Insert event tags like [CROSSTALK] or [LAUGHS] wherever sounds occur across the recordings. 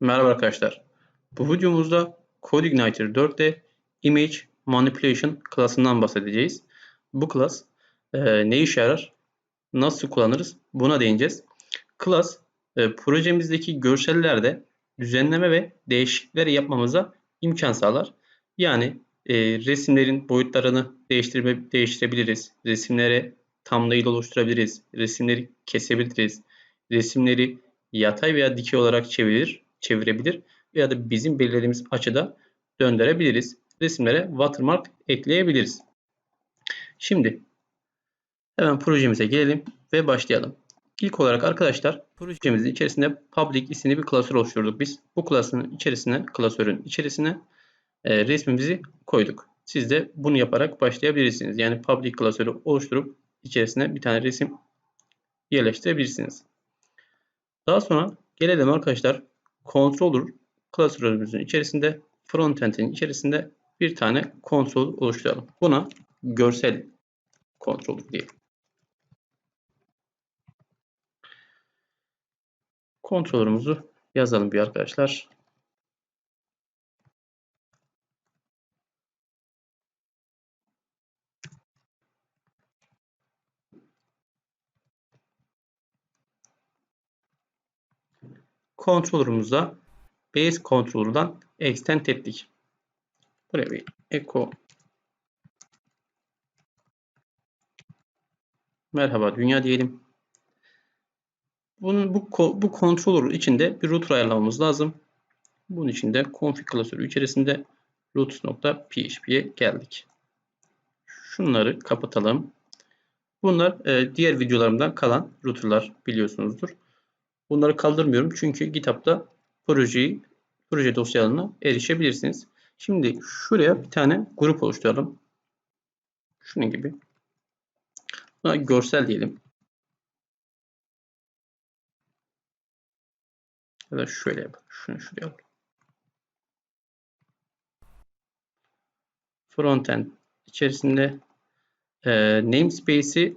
Merhaba arkadaşlar. Bu videomuzda CodeIgniter 4'te Image Manipulation klasından bahsedeceğiz. Bu klas e, ne işe yarar? Nasıl kullanırız? Buna değineceğiz. Klas e, projemizdeki görsellerde düzenleme ve değişiklikler yapmamıza imkan sağlar. Yani e, resimlerin boyutlarını değiştirme, değiştirebiliriz. Resimlere thumbnail oluşturabiliriz. Resimleri kesebiliriz. Resimleri yatay veya dikey olarak çevirir çevirebilir veya da bizim belirlediğimiz açıda döndürebiliriz. Resimlere watermark ekleyebiliriz. Şimdi hemen projemize gelelim ve başlayalım. İlk olarak arkadaşlar projemizin içerisinde public isimli bir klasör oluşturduk biz. Bu klasörün içerisine, klasörün içerisine e, resmimizi koyduk. Siz de bunu yaparak başlayabilirsiniz. Yani public klasörü oluşturup içerisine bir tane resim yerleştirebilirsiniz. Daha sonra gelelim arkadaşlar controller klasörümüzün içerisinde frontend'in içerisinde bir tane kontrol oluşturalım. Buna görsel kontrol diyelim. Kontrolümüzü yazalım bir arkadaşlar. Controller'ımıza base controller'dan extend ettik. Buraya bir echo merhaba dünya diyelim. Bunun, bu, bu controller içinde bir router ayarlamamız lazım. Bunun için de config klasörü içerisinde root.php'ye geldik. Şunları kapatalım. Bunlar e, diğer videolarımdan kalan router'lar biliyorsunuzdur. Bunları kaldırmıyorum çünkü GitHub'da projeyi proje dosyalarına erişebilirsiniz. Şimdi şuraya bir tane grup oluşturalım. Şunun gibi. Buna görsel diyelim. Ya da şöyle yapalım. Şunu şuraya alalım. Frontend içerisinde e, namespace'i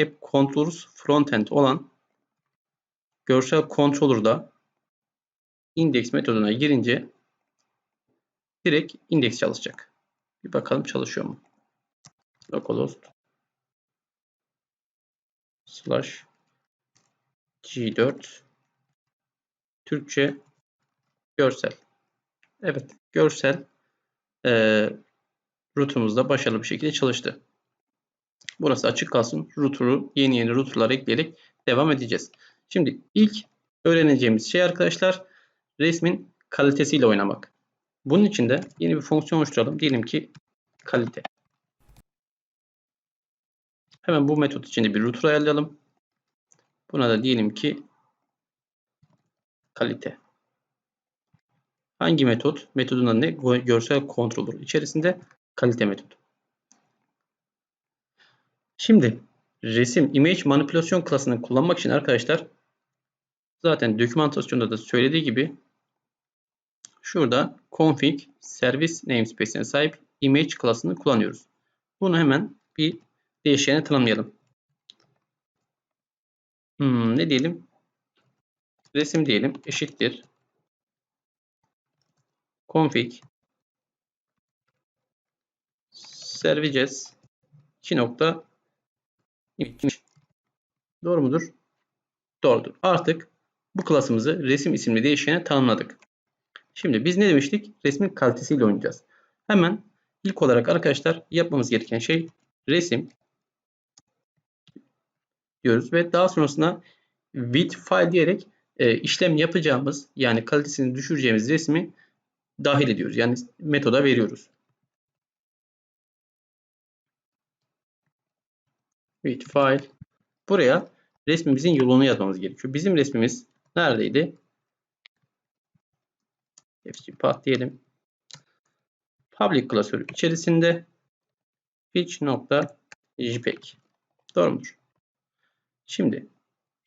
app controls frontend olan görsel controller'da index metoduna girince direkt indeks çalışacak. Bir bakalım çalışıyor mu? localhost slash g4 Türkçe görsel. Evet görsel e, routumuzda başarılı bir şekilde çalıştı. Burası açık kalsın. Router'u yeni yeni router'lar ekleyerek devam edeceğiz. Şimdi ilk öğreneceğimiz şey arkadaşlar resmin kalitesiyle oynamak. Bunun için de yeni bir fonksiyon oluşturalım. Diyelim ki kalite. Hemen bu metot içinde bir router ayarlayalım. Buna da diyelim ki kalite. Hangi metot? Metodun adı ne? Görsel controller içerisinde kalite metodu. Şimdi resim image manipülasyon klasını kullanmak için arkadaşlar zaten dokümantasyonda da söylediği gibi şurada config service namespace'ine sahip image klasını kullanıyoruz. Bunu hemen bir değişkene tanımlayalım. Hmm, ne diyelim? Resim diyelim eşittir. config services 2 nokta Doğru mudur? Doğrudur. Artık bu klasımızı resim isimli değişkene tanımladık. Şimdi biz ne demiştik? Resmin kalitesiyle oynayacağız. Hemen ilk olarak arkadaşlar yapmamız gereken şey resim diyoruz ve daha sonrasında with file diyerek e, işlem yapacağımız yani kalitesini düşüreceğimiz resmi dahil ediyoruz. Yani metoda veriyoruz. with file buraya resmimizin yolunu yazmamız gerekiyor. Bizim resmimiz neredeydi? FC path diyelim. Public klasörü içerisinde pitch.jpeg Doğru mudur? Şimdi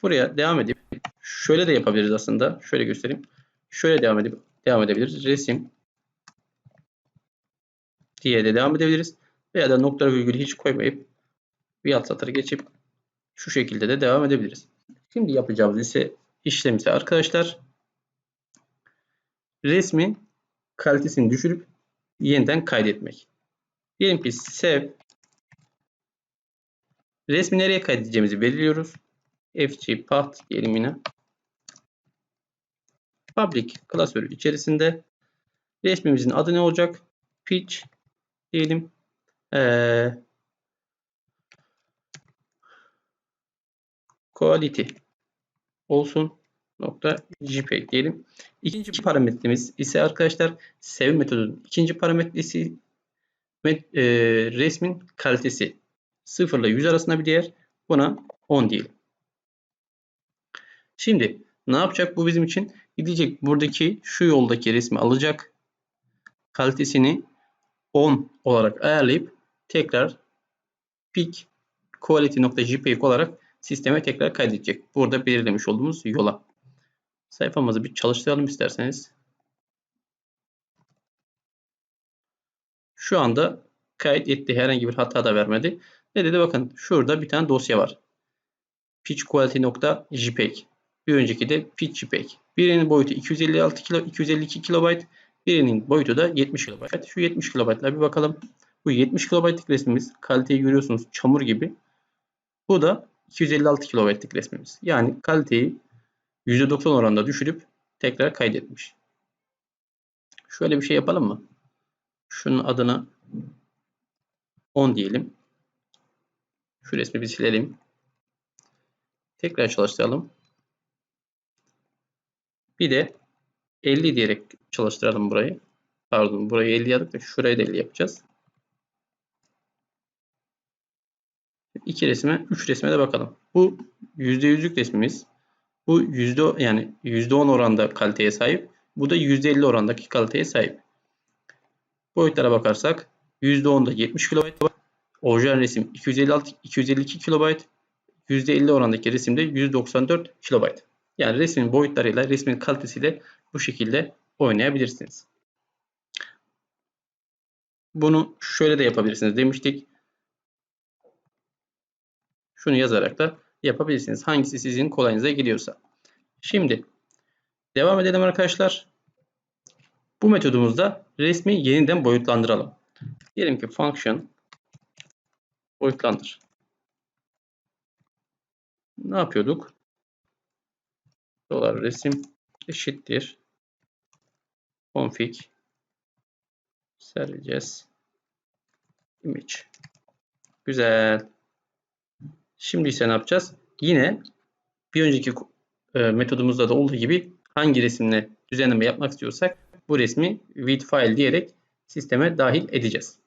buraya devam edip şöyle de yapabiliriz aslında. Şöyle göstereyim. Şöyle devam edip devam edebiliriz. Resim diye de devam edebiliriz. Veya da nokta virgülü hiç koymayıp bir alt satırı geçip şu şekilde de devam edebiliriz. Şimdi yapacağımız ise işlem ise arkadaşlar resmin kalitesini düşürüp yeniden kaydetmek. Diyelim ki save resmi nereye kaydedeceğimizi belirliyoruz. fg path diyelim yine. Public klasörü içerisinde resmimizin adı ne olacak? Pitch diyelim. Ee, quality olsun nokta jpeg diyelim. İkinci parametremiz ise arkadaşlar save metodunun ikinci parametresi e, resmin kalitesi 0 ile 100 arasında bir değer. Buna 10 diyelim. Şimdi ne yapacak bu bizim için? Gidecek buradaki şu yoldaki resmi alacak. Kalitesini 10 olarak ayarlayıp tekrar peak quality.jpeg olarak sisteme tekrar kaydedecek. Burada belirlemiş olduğumuz yola. Sayfamızı bir çalıştıralım isterseniz. Şu anda kayıt etti. Herhangi bir hata da vermedi. Ne dedi? Bakın şurada bir tane dosya var. pitchquality.jpeg. Bir önceki de pitchjpeg. Birinin boyutu 256 kilo, 252 kilobayt. Birinin boyutu da 70 kilobayt. Şu 70 kilobaytla bir bakalım. Bu 70 kilobaytlık resmimiz. Kaliteyi görüyorsunuz çamur gibi. Bu da 256 kilobaytlık resmimiz. Yani kaliteyi %90 oranında düşürüp tekrar kaydetmiş. Şöyle bir şey yapalım mı? Şunun adını 10 diyelim. Şu resmi bir silelim. Tekrar çalıştıralım. Bir de 50 diyerek çalıştıralım burayı. Pardon burayı 50 yaptık da şurayı da 50 yapacağız. İki resme, üç resme de bakalım. Bu %100'lük resmimiz. Bu yüzde yani %10 oranda kaliteye sahip. Bu da %50 orandaki kaliteye sahip. Boyutlara bakarsak %10'da 70 KB. Orijinal resim 256 252 KB. %50 orandaki resimde 194 KB. Yani resmin boyutlarıyla, resmin kalitesiyle bu şekilde oynayabilirsiniz. Bunu şöyle de yapabilirsiniz demiştik. Şunu yazarak da yapabilirsiniz. Hangisi sizin kolayınıza gidiyorsa. Şimdi devam edelim arkadaşlar. Bu metodumuzda resmi yeniden boyutlandıralım. Diyelim ki function boyutlandır. Ne yapıyorduk? Dolar resim eşittir config sereceğiz image. Güzel. Şimdi ise ne yapacağız? Yine bir önceki e, metodumuzda da olduğu gibi hangi resimle düzenleme yapmak istiyorsak bu resmi with file diyerek sisteme dahil edeceğiz.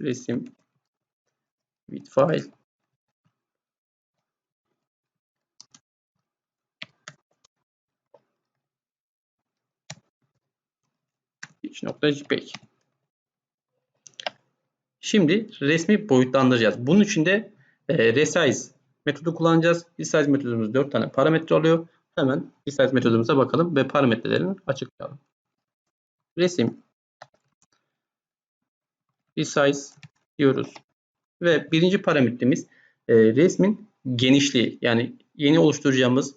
Resim with file .jpeg. Şimdi resmi boyutlandıracağız. Bunun için de e, resize metodu kullanacağız. Resize metodumuz 4 tane parametre alıyor. Hemen resize metodumuza bakalım ve parametrelerini açıklayalım. Resim resize diyoruz. Ve birinci parametremiz e, resmin genişliği. Yani yeni oluşturacağımız,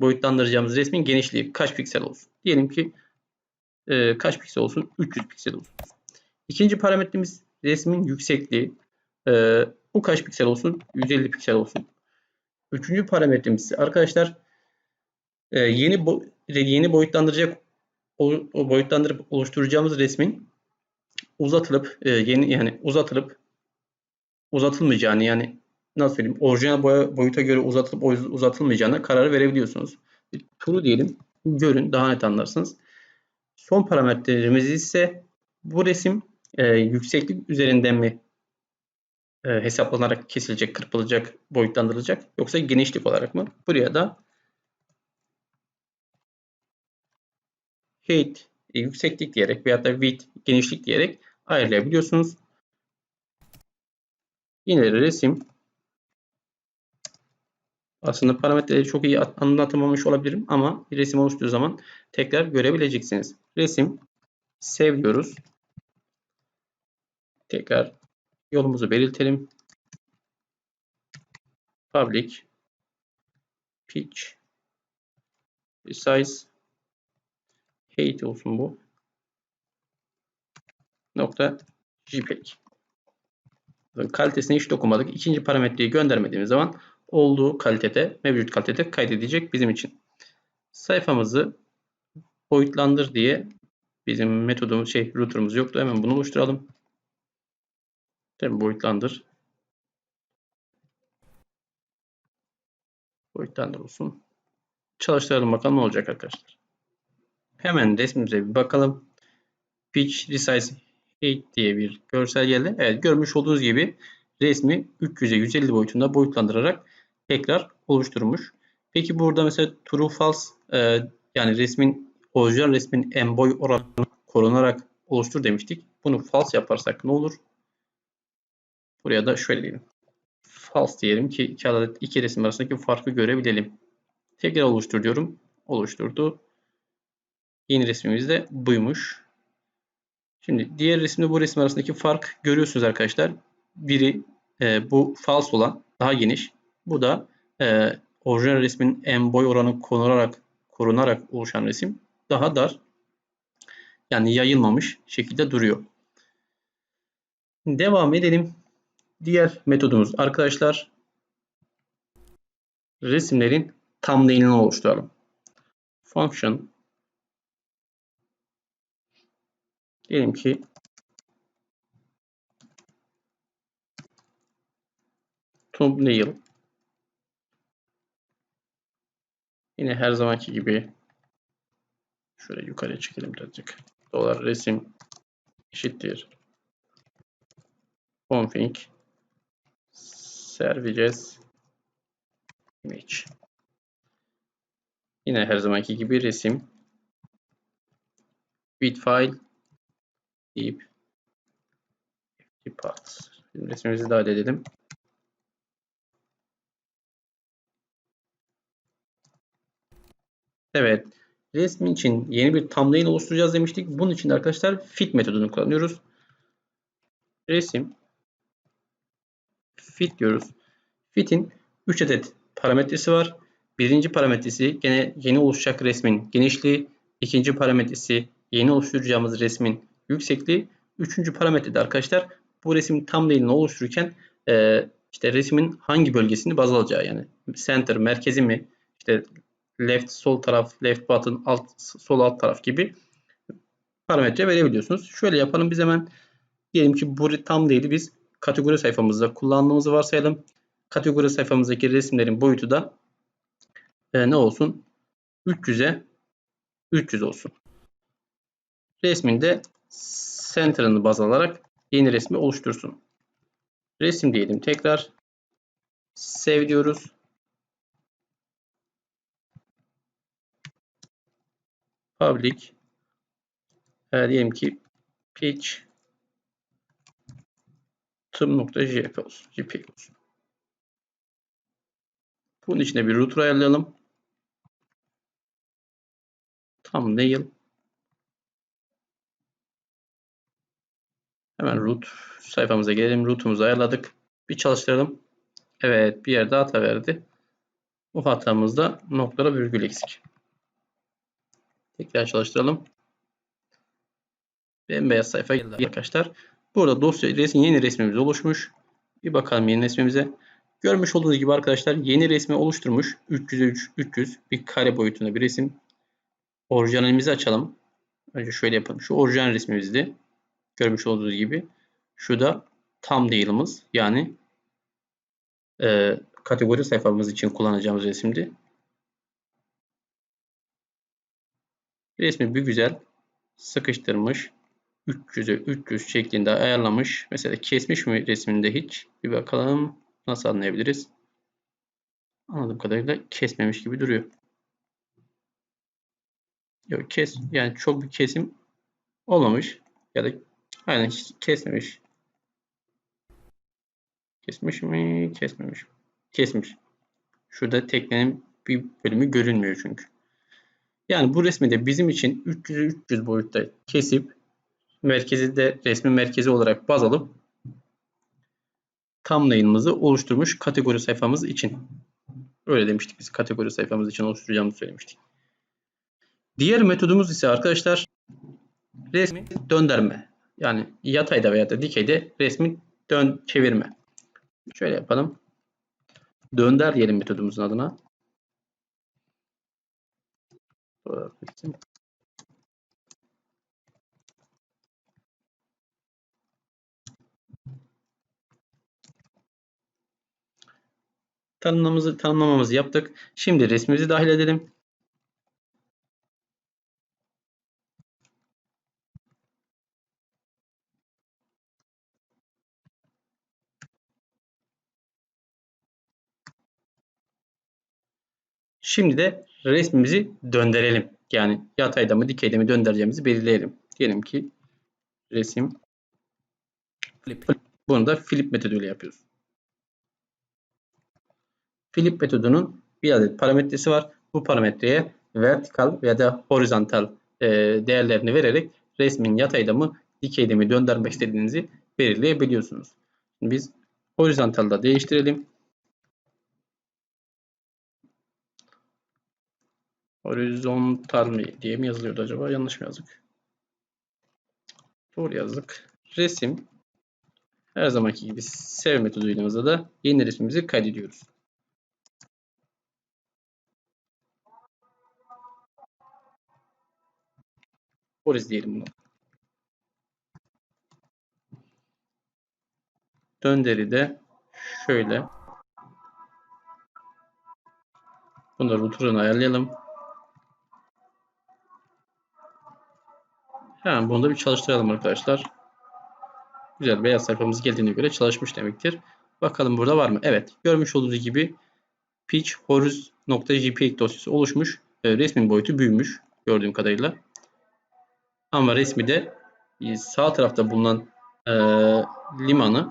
boyutlandıracağımız resmin genişliği kaç piksel olsun? Diyelim ki e, kaç piksel olsun? 300 piksel olsun. İkinci parametremiz resmin yüksekliği. Bu kaç piksel olsun? 150 piksel olsun. Üçüncü parametremiz arkadaşlar e, yeni yeni boyutlandıracak o boyutlandırıp oluşturacağımız resmin uzatılıp e, yeni yani uzatılıp uzatılmayacağını yani nasıl söyleyeyim orijinal boya, boyuta göre uzatılıp uzatılmayacağına karar verebiliyorsunuz. Bir turu diyelim. Görün daha net anlarsınız. Son parametrelerimiz ise bu resim e, yükseklik üzerinden mi e, hesaplanarak kesilecek, kırpılacak, boyutlandırılacak yoksa genişlik olarak mı? Buraya da height e, yükseklik diyerek veya da width genişlik diyerek ayarlayabiliyorsunuz. Yine resim aslında parametreleri çok iyi anlatamamış olabilirim ama bir resim oluştuğu zaman tekrar görebileceksiniz. Resim save diyoruz. Tekrar yolumuzu belirtelim. Public pitch resize Hate olsun bu. Nokta JPEG. Kalitesine hiç dokunmadık. İkinci parametreyi göndermediğimiz zaman olduğu kalitede, mevcut kalitede kaydedecek bizim için. Sayfamızı boyutlandır diye bizim metodumuz şey router'ımız yoktu. Hemen bunu oluşturalım. Tabii boyutlandır. Boyutlandır olsun. Çalıştıralım bakalım ne olacak arkadaşlar. Hemen resmimize bir bakalım. Pitch Resize 8 diye bir görsel geldi. Evet görmüş olduğunuz gibi resmi 300'e 150 boyutunda boyutlandırarak tekrar oluşturmuş. Peki burada mesela true false e, yani resmin orijinal resmin en boy oranı korunarak oluştur demiştik. Bunu false yaparsak ne olur? Buraya da şöyle diyelim. False diyelim ki iki adet iki resim arasındaki farkı görebilelim. Tekrar oluştur diyorum. Oluşturdu. Yeni resmimiz de buymuş. Şimdi diğer resimle bu resim arasındaki fark görüyorsunuz arkadaşlar. Biri e, bu false olan daha geniş. Bu da e, orijinal resmin en boy oranı korunarak korunarak oluşan resim daha dar. Yani yayılmamış şekilde duruyor. Devam edelim. Diğer metodumuz arkadaşlar resimlerin thumbnail'ini oluşturalım. Function diyelim ki thumbnail yine her zamanki gibi şöyle yukarıya çekelim birazcık. Dolar resim eşittir config services image. Yine her zamanki gibi resim with file deyip path. Şimdi resmimizi daha edelim. Evet. Resmin için yeni bir thumbnail oluşturacağız demiştik. Bunun için de arkadaşlar fit metodunu kullanıyoruz. Resim fit diyoruz. Fit'in 3 adet parametresi var. Birinci parametresi gene yeni oluşacak resmin genişliği. ikinci parametresi yeni oluşturacağımız resmin yüksekliği. Üçüncü parametrede arkadaşlar bu resim thumbnail'ini oluştururken e, işte resmin hangi bölgesini baz alacağı yani center merkezi mi işte left sol taraf left button alt sol alt taraf gibi parametre verebiliyorsunuz. Şöyle yapalım biz hemen diyelim ki bu thumbnail'i biz kategori sayfamızda kullandığımızı varsayalım. Kategori sayfamızdaki resimlerin boyutu da e, ne olsun? 300'e 300 olsun. Resminde center'ını baz alarak yeni resmi oluştursun. Resim diyelim tekrar. Save diyoruz. Public e, diyelim ki pitch tım.jp olsun. JPEG olsun. Bunun içine bir router ayarlayalım. Thumbnail. Hemen root sayfamıza gelelim. Root'umuzu ayarladık. Bir çalıştıralım. Evet bir yerde hata verdi. Bu hatamızda noktalara virgül eksik. Tekrar çalıştıralım. Bembeyaz sayfa geldi arkadaşlar. Burada dosya resim, yeni resmimiz oluşmuş. Bir bakalım yeni resmimize. Görmüş olduğunuz gibi arkadaşlar yeni resmi oluşturmuş. 300'e 3, 300 bir kare boyutunda bir resim. Orijinalimizi açalım. Önce şöyle yapalım. Şu orijinal resmimizdi. Görmüş olduğunuz gibi. Şu da thumbnail'ımız yani e, kategori sayfamız için kullanacağımız resimdi. Resmi bir güzel sıkıştırmış. 300'e 300 şeklinde ayarlamış. Mesela kesmiş mi resminde hiç? Bir bakalım nasıl anlayabiliriz? Anladığım kadarıyla kesmemiş gibi duruyor. Yok kes yani çok bir kesim olmamış ya da aynen hiç kesmemiş. Kesmiş mi? Kesmemiş. Kesmiş. Şurada teknenin bir bölümü görünmüyor çünkü. Yani bu resmi de bizim için 300 300 boyutta kesip merkezi de resmin merkezi olarak baz alıp thumbnail'ımızı oluşturmuş kategori sayfamız için. Öyle demiştik biz kategori sayfamız için oluşturacağımızı söylemiştik. Diğer metodumuz ise arkadaşlar resmi döndürme. Yani yatayda veya da dikeyde resmi dön çevirme. Şöyle yapalım. Dönder diyelim metodumuzun adına. Tanımlamamızı, tanımlamamızı yaptık. Şimdi resmimizi dahil edelim. Şimdi de resmimizi döndürelim. Yani yatayda mı dikeyde mi döndüreceğimizi belirleyelim. Diyelim ki resim flip. Bunu da flip metoduyla yapıyoruz. Flip metodunun bir adet parametresi var. Bu parametreye vertikal ya da horizontal e, değerlerini vererek resmin yatayda mı dikeyde mi döndürmek istediğinizi belirleyebiliyorsunuz. Biz horizontalda değiştirelim. Horizontal mi diye mi yazılıyordu acaba? Yanlış mı yazdık? Doğru yazdık. Resim her zamanki gibi save metoduyla da yeni resmimizi kaydediyoruz. Horiz diyelim bunu. Dönderi de şöyle. Bunları router'ını ayarlayalım. Hemen bunu da bir çalıştıralım arkadaşlar. Güzel beyaz sayfamız geldiğine göre çalışmış demektir. Bakalım burada var mı? Evet. Görmüş olduğunuz gibi pitch horiz.jpg dosyası oluşmuş. E, resmin boyutu büyümüş. Gördüğüm kadarıyla. Ama resmi de e, sağ tarafta bulunan e, limanı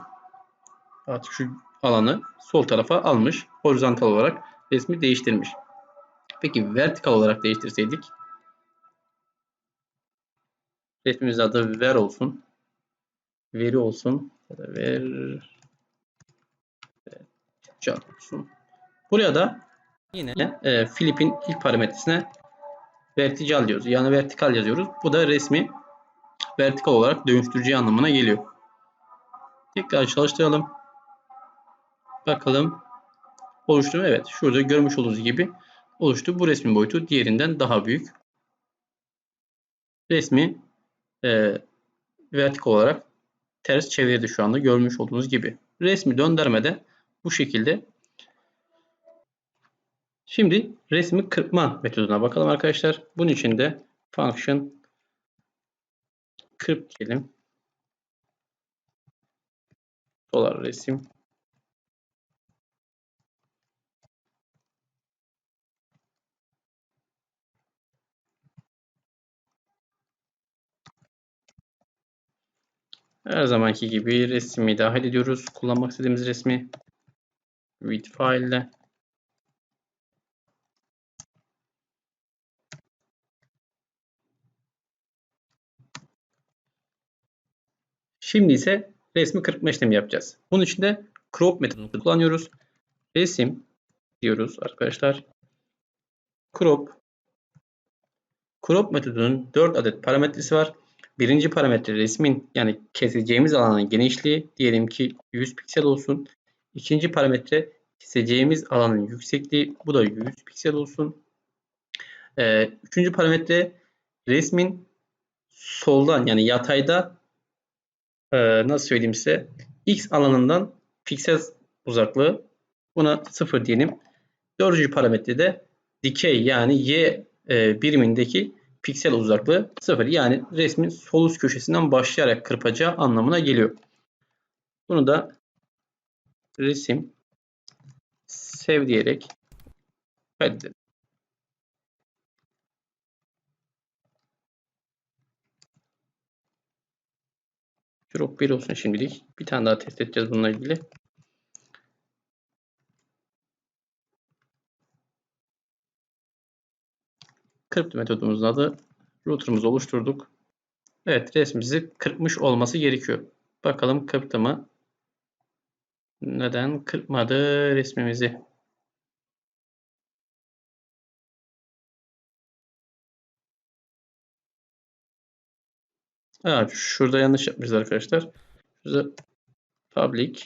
artık şu alanı sol tarafa almış. Horizontal olarak resmi değiştirmiş. Peki vertikal olarak değiştirseydik resmimizin adı ver olsun. Veri olsun. Ya da ver olsun. Buraya da yine e, Filip'in ilk parametresine vertikal diyoruz. Yani vertikal yazıyoruz. Bu da resmi vertikal olarak dönüştüreceği anlamına geliyor. Tekrar çalıştıralım. Bakalım oluştu mu? Evet. Şurada görmüş olduğunuz gibi oluştu. Bu resmin boyutu diğerinden daha büyük. Resmi e, vertikal olarak ters çevirdi şu anda görmüş olduğunuz gibi. Resmi döndürmede bu şekilde. Şimdi resmi kırpma metoduna bakalım arkadaşlar. Bunun için de function kırp diyelim. Dolar resim. Her zamanki gibi resmi dahil ediyoruz. Kullanmak istediğimiz resmi with file ile Şimdi ise resmi kırpma işlemi yapacağız. Bunun için de crop metodunu kullanıyoruz. Resim diyoruz arkadaşlar. Crop Crop metodunun 4 adet parametresi var. Birinci parametre resmin yani keseceğimiz alanın genişliği diyelim ki 100 piksel olsun. İkinci parametre keseceğimiz alanın yüksekliği bu da 100 piksel olsun. Ee, üçüncü parametre resmin soldan yani yatayda e, nasıl söyleyeyim size x alanından piksel uzaklığı buna 0 diyelim. Dördüncü parametre de dikey yani y e, birimindeki piksel uzaklığı 0. Yani resmin sol üst köşesinden başlayarak kırpacağı anlamına geliyor. Bunu da resim sev diyerek kaydedelim. Drop 1 olsun şimdilik. Bir tane daha test edeceğiz bununla ilgili. Kırptı metodumuzun adı. Router'ımızı oluşturduk. Evet resmimizi kırpmış olması gerekiyor. Bakalım kırptı mı? Neden kırpmadı resmimizi? Evet, şurada yanlış yapmışız arkadaşlar. Şurada public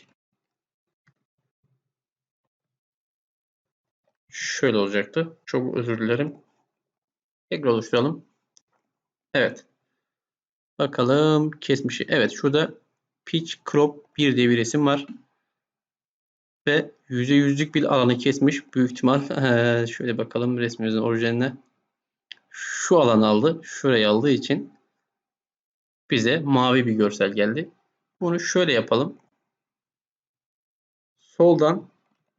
şöyle olacaktı. Çok özür dilerim. Tekrar oluşturalım. Evet. Bakalım kesmişi. Evet şurada pitch crop 1 diye bir resim var. Ve %100'lük bir alanı kesmiş. Büyük ihtimal [LAUGHS] şöyle bakalım resmimizin orijinaline. Şu alanı aldı. Şurayı aldığı için bize mavi bir görsel geldi. Bunu şöyle yapalım. Soldan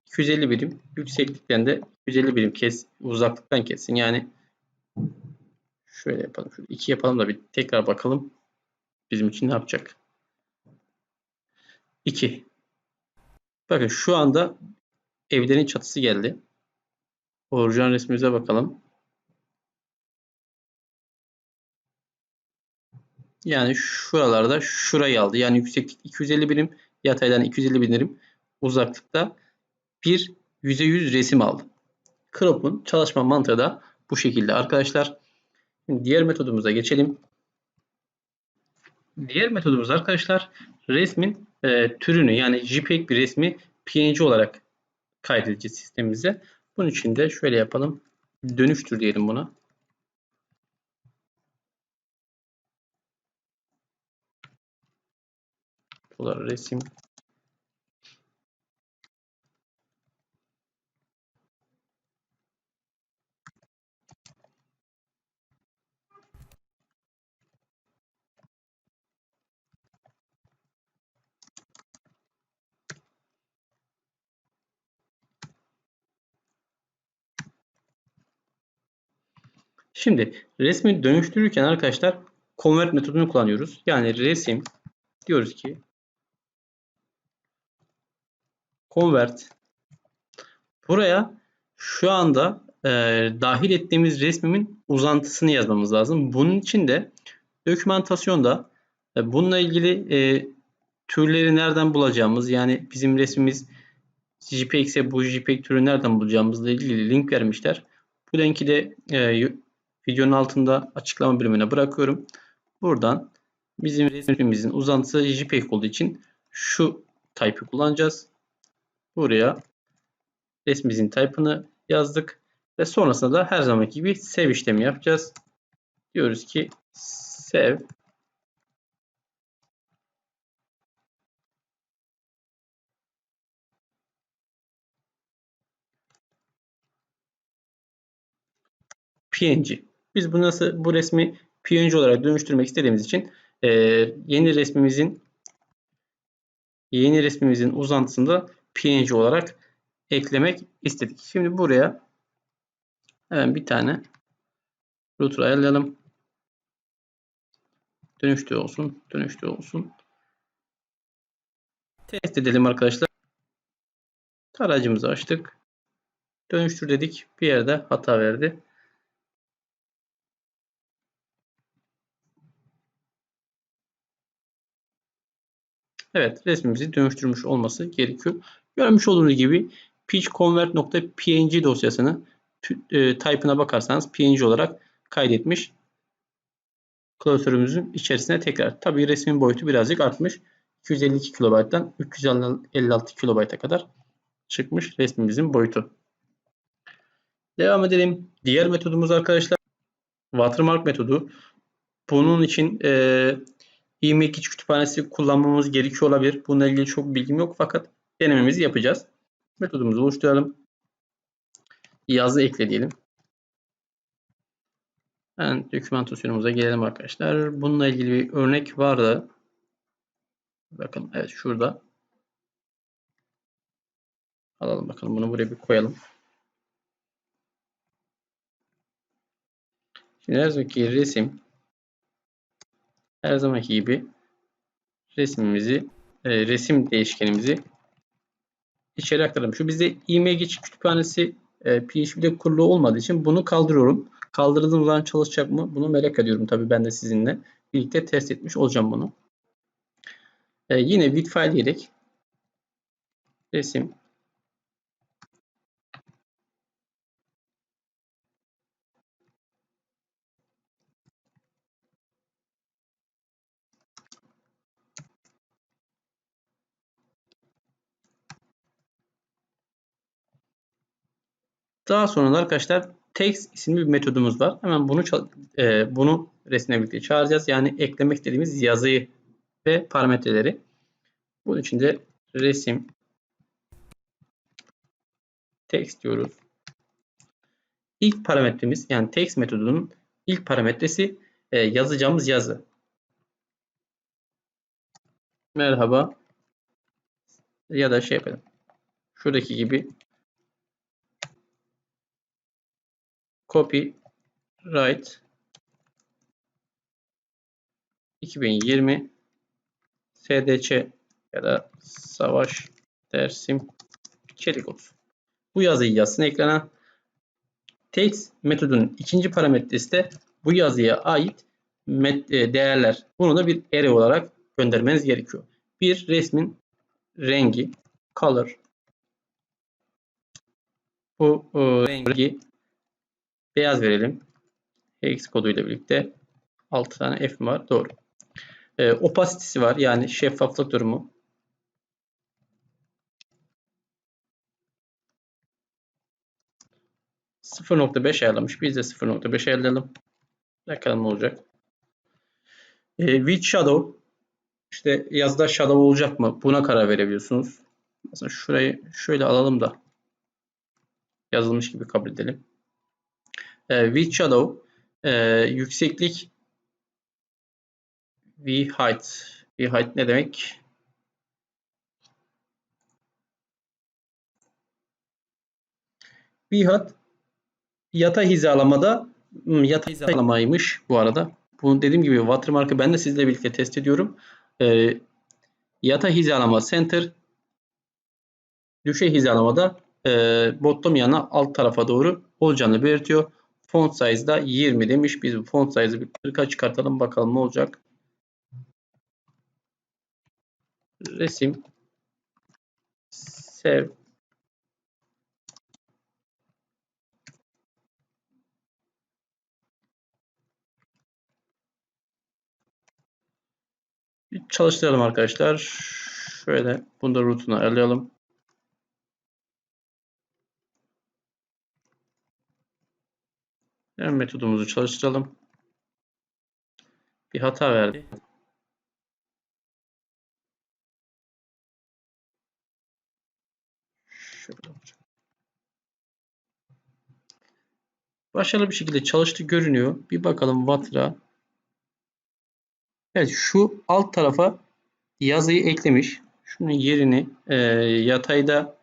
250 birim, yükseklikten de 150 birim kes, uzaklıktan kessin. Yani şöyle yapalım. Şöyle 2 yapalım da bir tekrar bakalım. Bizim için ne yapacak? 2. Bakın şu anda evlerin çatısı geldi. Orijinal resmimize bakalım. Yani şuralarda şurayı aldı. Yani yükseklik 250 birim, yataydan 250 birim uzaklıkta bir %100 resim aldı. Crop'un çalışma mantığı da bu şekilde arkadaşlar. Şimdi diğer metodumuza geçelim. Diğer metodumuz arkadaşlar resmin e, türünü yani JPEG bir resmi PNG olarak kaydedeceğiz sistemimize. Bunun için de şöyle yapalım. Dönüştür diyelim buna. Dolar resim Şimdi resmi dönüştürürken arkadaşlar convert metodunu kullanıyoruz. Yani resim diyoruz ki convert buraya şu anda e, dahil ettiğimiz resmimin uzantısını yazmamız lazım. Bunun için de dokümantasyonda e, bununla ilgili e, türleri nereden bulacağımız yani bizim resmimiz JPEG ise bu JPEG türü nereden bulacağımızla ilgili link vermişler. Bu linki de e, videonun altında açıklama bölümüne bırakıyorum. Buradan bizim resmimizin uzantısı JPEG olduğu için şu type'ı kullanacağız. Buraya resmimizin type'ını yazdık. Ve sonrasında da her zamanki gibi save işlemi yapacağız. Diyoruz ki save PNG. Biz bu nasıl bu resmi PNG olarak dönüştürmek istediğimiz için e, yeni resmimizin yeni resmimizin uzantısında PNG olarak eklemek istedik. Şimdi buraya hemen bir tane router ayarlayalım. Dönüştü olsun. Dönüştü olsun. Test edelim arkadaşlar. Tarayıcımızı açtık. Dönüştür dedik. Bir yerde hata verdi. Evet resmimizi dönüştürmüş olması gerekiyor. Görmüş olduğunuz gibi pitchconvert.png dosyasını e, type'ına bakarsanız png olarak kaydetmiş. Klasörümüzün içerisine tekrar. Tabi resmin boyutu birazcık artmış. 252 KB'dan 356 KB'a kadar çıkmış resmimizin boyutu. Devam edelim. Diğer metodumuz arkadaşlar watermark metodu. Bunun için e, image kütüphanesi kullanmamız gerekiyor olabilir. Bununla ilgili çok bilgim yok fakat denememizi yapacağız. Metodumuzu oluşturalım. Yazı ekle diyelim. Ben dokümantasyonumuza gelelim arkadaşlar. Bununla ilgili bir örnek vardı. Bakın evet şurada. Alalım bakalım bunu buraya bir koyalım. Şimdi her zamanki resim her zamanki gibi resmimizi e, resim değişkenimizi içeri aktaralım. Şu bizde image kütüphanesi e, PHP'de kurulu olmadığı için bunu kaldırıyorum. Kaldırdığım zaman çalışacak mı? Bunu merak ediyorum. Tabii ben de sizinle birlikte test etmiş olacağım bunu. E, yine with file diyerek resim Daha sonra da arkadaşlar text isimli bir metodumuz var. Hemen bunu e, bunu resmine birlikte çağıracağız. Yani eklemek istediğimiz yazıyı ve parametreleri. Bunun için de resim text diyoruz. İlk parametremiz yani text metodunun ilk parametresi e, yazacağımız yazı. Merhaba ya da şey yapalım. Şuradaki gibi copy write 2020 SDC ya da savaş dersim çelik olsun. Bu yazıyı yazsın ekrana. Text metodunun ikinci parametresi de bu yazıya ait e, değerler. Bunu da bir array olarak göndermeniz gerekiyor. Bir resmin rengi color bu e, rengi beyaz verelim. Hex koduyla birlikte 6 tane F var. Doğru. E, opacity'si var. Yani şeffaflık durumu. %0.5 ayarlamış. Biz de 0.5 ayarlayalım. Bakalım ne olacak. E, with shadow işte yazda shadow olacak mı? Buna karar verebiliyorsunuz. Mesela şurayı şöyle alalım da yazılmış gibi kabul edelim. E, with shadow e, yükseklik v height v height ne demek? V height yatay hizalamada hmm, yatay hizalamaymış bu arada. Bunu dediğim gibi watermark'ı ben de sizle birlikte test ediyorum. E, yatay hizalama center düşey hizalamada e, bottom yana alt tarafa doğru olacağını belirtiyor. Font size da 20 demiş. Biz bu font size'ı bir 40'a çıkartalım bakalım ne olacak. Resim sev çalıştıralım arkadaşlar. Şöyle bunu da rootunu ayarlayalım. Hemen metodumuzu çalıştıralım. Bir hata verdi. Başarılı bir şekilde çalıştı görünüyor. Bir bakalım Watt'la. Evet şu alt tarafa yazıyı eklemiş. Şunun yerini e, yatayda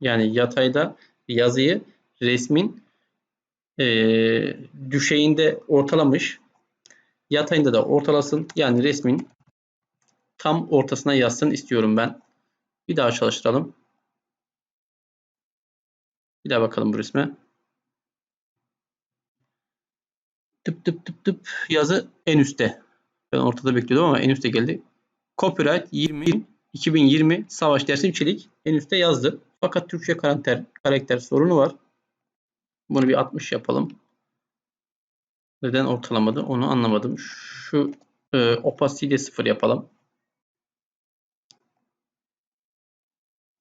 yani yatayda yazıyı resmin e, düşeyinde ortalamış. Yatayında da ortalasın. Yani resmin tam ortasına yazsın istiyorum ben. Bir daha çalıştıralım. Bir daha bakalım bu resme. Tıp tıp tıp tıp yazı en üstte. Ben ortada bekliyordum ama en üstte geldi. Copyright 20 2020 Savaş Dersim Çelik en üstte yazdı. Fakat Türkçe karakter, karakter sorunu var. Bunu bir 60 yapalım. Neden ortalamadı onu anlamadım. Şu e, opacity'yi de 0 yapalım.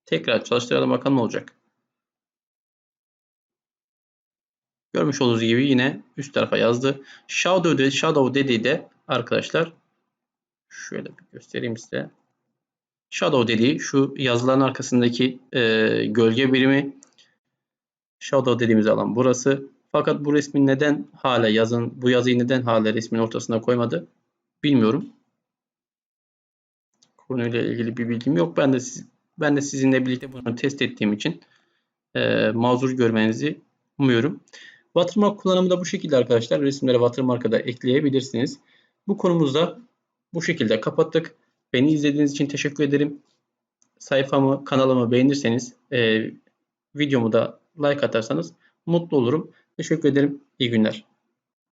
Tekrar çalıştıralım bakalım ne olacak. Görmüş olduğunuz gibi yine üst tarafa yazdı. Shadow, de, shadow dediği de arkadaşlar şöyle bir göstereyim size. Shadow dediği şu yazıların arkasındaki e, gölge birimi. Shadow dediğimiz alan burası. Fakat bu resmin neden hala yazın bu yazıyı neden hala resmin ortasına koymadı bilmiyorum. Konuyla ilgili bir bilgim yok. Ben de siz, ben de sizinle birlikte bunu test ettiğim için e, mazur görmenizi umuyorum. Watermark kullanımı da bu şekilde arkadaşlar. Resimlere watermark'a da ekleyebilirsiniz. Bu konumuzda bu şekilde kapattık. Beni izlediğiniz için teşekkür ederim. Sayfamı, kanalımı beğenirseniz, e, videomu da like atarsanız mutlu olurum. Teşekkür ederim. İyi günler.